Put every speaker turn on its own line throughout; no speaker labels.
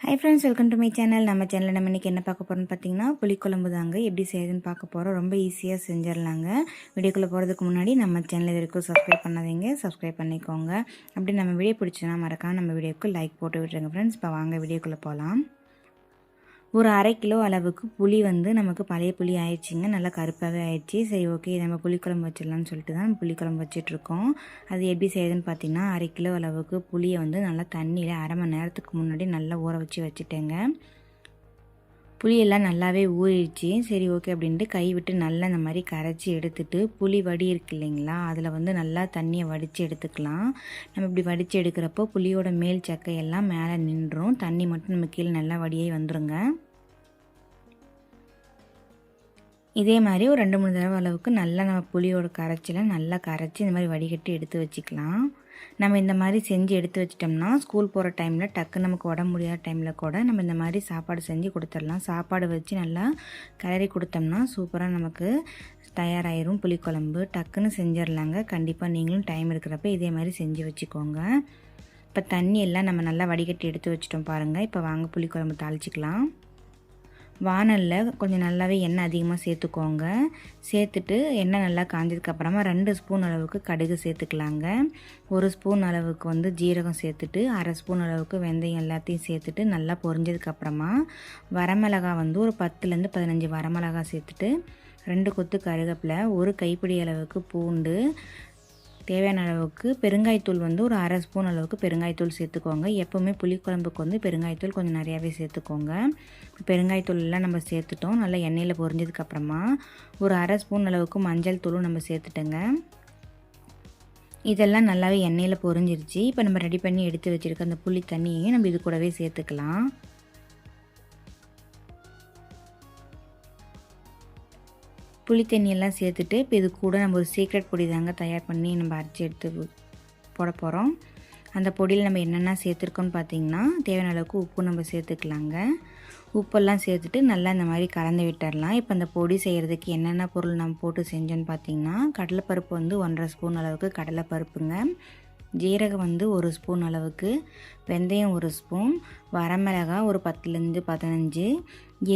Hi friends welcome to my channel நம்ம சேனலில் நம்ம இன்றைக்கி என்ன பார்க்க போகிறோம்னு பார்த்தீங்கன்னா புளிக்குழம்பு தாங்க எப்படி செய்யுதுன்னு பார்க்க போகிறோம் ரொம்ப ஈஸியாக செஞ்சிடலாங்க. வீடியோக்குள்ளே போகிறதுக்கு முன்னாடி நம்ம சேனல் இது வரைக்கும் சப்ஸ்கிரைப் பண்ணாதீங்க. சப்ஸ்கிரைப் பண்ணிக்கோங்க. அப்படி நம்ம வீடியோ பிடிச்சதுன்னா மறக்காம நம்ம வீடியோக்கு லைக் போட்டு விட்டுருங்க ஃப்ரெண்ட்ஸ் இப்போ வாங்க வீடியோக்குள்ளே போகலாம் ஒரு அரை கிலோ அளவுக்கு புளி வந்து நமக்கு பழைய புளி ஆயிடுச்சிங்க. நல்லா கருப்பாகவே ஆயிடுச்சு. சரி ஓகே நம்ம புளிக்குழம்பு வச்சிடலாம்னு சொல்லிட்டு தான் புளிக்குழம்பு வச்சிட்ருக்கோம். அது எப்படி செய்யுதுன்னு பார்த்தீங்கன்னா அரை கிலோ அளவுக்கு புளியை வந்து நல்லா தண்ணியில் அரை மணி நேரத்துக்கு முன்னாடி நல்லா ஊற வச்சு வச்சுட்டேங்க. புளியெல்லாம் நல்லாவே ஊறிடுச்சு. சரி ஓகே அப்படின்ட்டு கை விட்டு நல்லா இந்த மாதிரி கரைச்சி எடுத்துட்டு புளி வடி இருக்கு இல்லைங்களா அதில் வந்து நல்லா தண்ணியை வடித்து எடுத்துக்கலாம். நம்ம இப்படி வடித்து எடுக்கிறப்போ புளியோட மேல் சக்கையெல்லாம் மேலே நின்றும். தண்ணி மட்டும் நம்ம கீழே நல்லா வடியே வந்துருங்க. இதே மாதிரி ஒரு ரெண்டு மூணு தடவை அளவுக்கு நல்லா நம்ம புளியோட கரைச்சில நல்லா கரைச்சி இந்த மாதிரி வடிகட்டி எடுத்து வச்சுக்கலாம். நம்ம இந்த மாதிரி செஞ்சு எடுத்து வச்சிட்டோம்னா ஸ்கூல் போகிற டைமில் டக்கு நமக்கு உடம்பு முடியாத டைமில் கூட நம்ம இந்த மாதிரி சாப்பாடு செஞ்சு கொடுத்துடலாம். சாப்பாடு வச்சு நல்லா கிளறி கொடுத்தோம்னா சூப்பராக நமக்கு தயாராகிரும் புளிக்குழம்பு டக்குன்னு செஞ்சிடலாங்க. கண்டிப்பாக நீங்களும் டைம் இருக்கிறப்ப இதே மாதிரி செஞ்சு வச்சுக்கோங்க. இப்போ தண்ணி எல்லாம் நம்ம நல்லா வடிகட்டி எடுத்து வச்சிட்டோம் பாருங்கள் இப்போ வாங்க புளிக்குழம்பு தாளிச்சிக்கலாம். வானலில் கொஞ்சம் நல்லாவே எண்ணெய் அதிகமாக சேர்த்துக்கோங்க. சேர்த்துட்டு எண்ணெய் நல்லா காஞ்சதுக்கப்புறமா ரெண்டு ஸ்பூன் அளவுக்கு கடுகு சேர்த்துக்கலாங்க. ஒரு ஸ்பூன் அளவுக்கு வந்து ஜீரகம் சேர்த்துட்டு அரை ஸ்பூன் அளவுக்கு வெந்தயம் எல்லாத்தையும் சேர்த்துட்டு நல்லா பொரிஞ்சதுக்கப்புறமா வரமிளகா வந்து ஒரு பத்துலேருந்து பதினஞ்சு வரமிளகா சேர்த்துட்டு ரெண்டு கொத்து கருகப்பில் ஒரு கைப்பிடி அளவுக்கு பூண்டு தேவையான அளவுக்கு பெருங்காயத்தூள் வந்து ஒரு அரை ஸ்பூன் அளவுக்கு பெருங்காயத்தூள் சேர்த்துக்கோங்க. எப்போவுமே புளிக்குழம்புக்கு வந்து பெருங்காயத்தூள் கொஞ்சம் நிறையாவே சேர்த்துக்கோங்க. பெருங்காயத்தூள் எல்லாம் நம்ம சேர்த்துட்டோம். நல்லா எண்ணெயில் பொரிஞ்சதுக்கப்புறமா ஒரு அரை ஸ்பூன் அளவுக்கு மஞ்சள் தூளும் நம்ம சேர்த்துட்டோங்க. இதெல்லாம் நல்லாவே எண்ணெயில் பொரிஞ்சிருச்சு. இப்போ நம்ம ரெடி பண்ணி எடுத்து வச்சுருக்க அந்த புளி தண்ணியையும் நம்ம இது கூடவே சேர்த்துக்கலாம். புளி தண்ணியெல்லாம் சேர்த்துட்டு இப்போ இது கூட நம்ம ஒரு சீக்ரெட் பொடி தாங்க தயார் பண்ணி நம்ம அரைச்சி எடுத்து போட போகிறோம் அந்த பொடியில் நம்ம என்னென்ன சேர்த்துருக்கோன்னு பார்த்தீங்கன்னா தேவையான அளவுக்கு உப்பு நம்ம சேர்த்துக்கலாங்க. உப்பெல்லாம் சேர்த்துட்டு நல்லா இந்த மாதிரி கலந்து விட்டுடலாம் இப்போ அந்த பொடி செய்கிறதுக்கு என்னென்ன பொருள் நம்ம போட்டு செஞ்சோன்னு பார்த்தீங்கன்னா கடலைப்பருப்பு வந்து ஒன்றரை ஸ்பூன் அளவுக்கு கடலைப்பருப்புங்க. ஜீரகம் வந்து ஒரு ஸ்பூன் அளவுக்கு வெந்தயம் ஒரு ஸ்பூன் வரமிளகாய் ஒரு பத்துலேருந்து பதினஞ்சு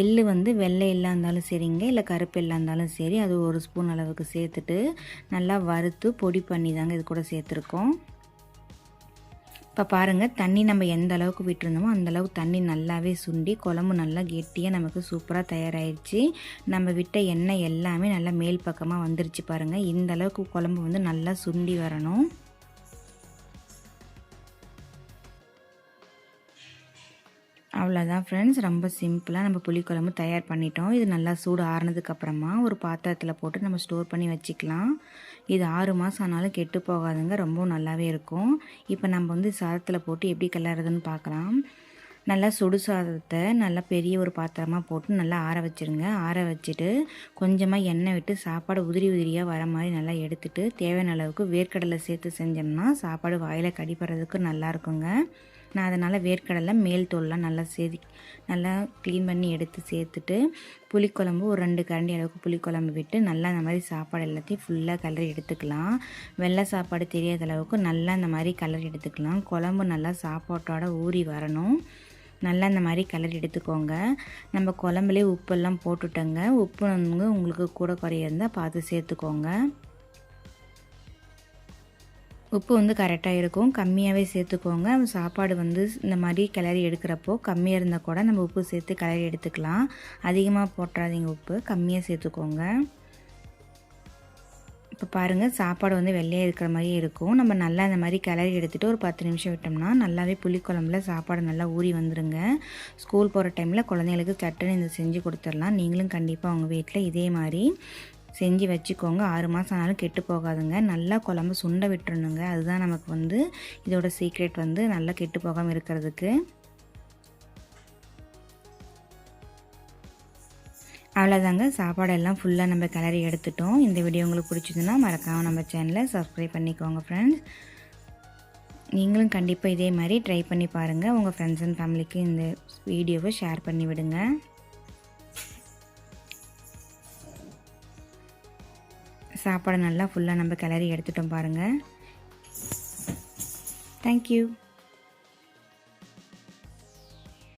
எள் வந்து வெள்ளை எல்லாம் இருந்தாலும் சரிங்க இல்லை கருப்பு எல்லாம் இருந்தாலும் சரி அது ஒரு ஸ்பூன் அளவுக்கு சேர்த்துட்டு நல்லா வறுத்து பொடி பண்ணி தாங்க இது கூட சேர்த்துருக்கோம். இப்போ பாருங்கள் தண்ணி நம்ம எந்த அளவுக்கு விட்டுருந்தோமோ அந்தளவுக்கு தண்ணி நல்லாவே சுண்டி குழம்பு நல்லா கெட்டியாக நமக்கு சூப்பராக தயாராகிடுச்சு நம்ம விட்ட எண்ணெய் எல்லாமே நல்லா மேல் பக்கமாக வந்துருச்சு பாருங்கள் இந்த அளவுக்கு குழம்பு வந்து நல்லா சுண்டி வரணும். அவ்வளோதான் ஃப்ரெண்ட்ஸ் ரொம்ப சிம்பிளாக நம்ம புளிக்குழம்பு தயார் பண்ணிட்டோம். இது நல்லா சூடு ஆறுனதுக்கப்புறமா ஒரு பாத்திரத்தில் போட்டு நம்ம ஸ்டோர் பண்ணி வச்சுக்கலாம். இது ஆறு மாதம் ஆனாலும் கெட்டு போகாதுங்க. ரொம்ப நல்லாவே இருக்கும். இப்போ நம்ம வந்து சாதத்தில் போட்டு எப்படி கிளறதுன்னு பார்க்கலாம் நல்லா சுடு சாதத்தை நல்லா பெரிய ஒரு பாத்திரமாக போட்டு நல்லா ஆற வச்சுருங்க. ஆற வச்சுட்டு கொஞ்சமாக எண்ணெய் விட்டு சாப்பாடு உதிரி உதிரியாக வர மாதிரி நல்லா எடுத்துகிட்டு தேவையான அளவுக்கு வேர்க்கடலை சேர்த்து செஞ்சோம்னா சாப்பாடு வாயில் கடிப்படுறதுக்கு நல்லா இருக்குங்க. நான் அதனால் வேர்க்கடலை மேல் தோல்லாம் நல்லா சேதி நல்லா க்ளீன் பண்ணி எடுத்து சேர்த்துட்டு புளிக்குழம்பு ஒரு ரெண்டு கரண்டி அளவுக்கு புளிக்குழம்பு விட்டு நல்லா இந்த மாதிரி சாப்பாடு எல்லாத்தையும் ஃபுல்லாக கலரி எடுத்துக்கலாம். வெள்ளை சாப்பாடு தெரியாத அளவுக்கு நல்லா இந்த மாதிரி கலரி எடுத்துக்கலாம். குழம்பு நல்லா சாப்பாட்டோட ஊறி வரணும். நல்லா இந்த மாதிரி கலர் எடுத்துக்கோங்க. நம்ம குழம்புலேயே உப்பெல்லாம் போட்டுட்டோங்க. உப்பு உங்களுக்கு கூட குறைய இருந்தால் பார்த்து சேர்த்துக்கோங்க. உப்பு வந்து கரெக்டாக இருக்கும். கம்மியாகவே சேர்த்துக்கோங்க. சாப்பாடு வந்து இந்த மாதிரி கிளறி எடுக்கிறப்போ கம்மியாக இருந்தால் கூட நம்ம உப்பு சேர்த்து கிளறி எடுத்துக்கலாம். அதிகமாக போட்டுறாதீங்க உப்பு. கம்மியாக சேர்த்துக்கோங்க. இப்போ பாருங்கள் சாப்பாடு வந்து வெள்ளையாக இருக்கிற மாதிரியே இருக்கும். நம்ம நல்லா இந்த மாதிரி கிளறி எடுத்துகிட்டு ஒரு பத்து நிமிஷம் விட்டோம்னா நல்லாவே புளிக்குழம்புல சாப்பாடு நல்லா ஊறி வந்துடுங்க ஸ்கூல் போகிற டைமில் குழந்தைங்களுக்கு சட்டுன்னு இந்த செஞ்சு கொடுத்துடலாம். நீங்களும் கண்டிப்பாக உங்கள் வீட்டில் இதே மாதிரி செஞ்சு வச்சுக்கோங்க. ஆறு மாதம் ஆனாலும் கெட்டு போகாதுங்க. நல்லா குழம்பு சுண்ட விட்டுருணுங்க அதுதான் நமக்கு வந்து இதோட சீக்ரெட் வந்து நல்லா கெட்டு போகாமல் இருக்கிறதுக்கு. அவ்வளோதாங்க சாப்பாடெல்லாம் ஃபுல்லாக நம்ம கிளறி எடுத்துட்டோம். இந்த வீடியோ உங்களுக்கு பிடிச்சதுன்னா மறக்காமல் நம்ம சேனலை சப்ஸ்கிரைப் பண்ணிக்கோங்க ஃப்ரெண்ட்ஸ் நீங்களும் கண்டிப்பாக இதே மாதிரி ட்ரை பண்ணி பாருங்கள் உங்கள் ஃப்ரெண்ட்ஸ் அண்ட் ஃபேமிலிக்கு இந்த வீடியோவை ஷேர் பண்ணி விடுங்க. சாப்பாடு நல்லா ஃபுல்லாக நம்ம கிளறி எடுத்துட்டோம் பாருங்கள் தேங்க்யூ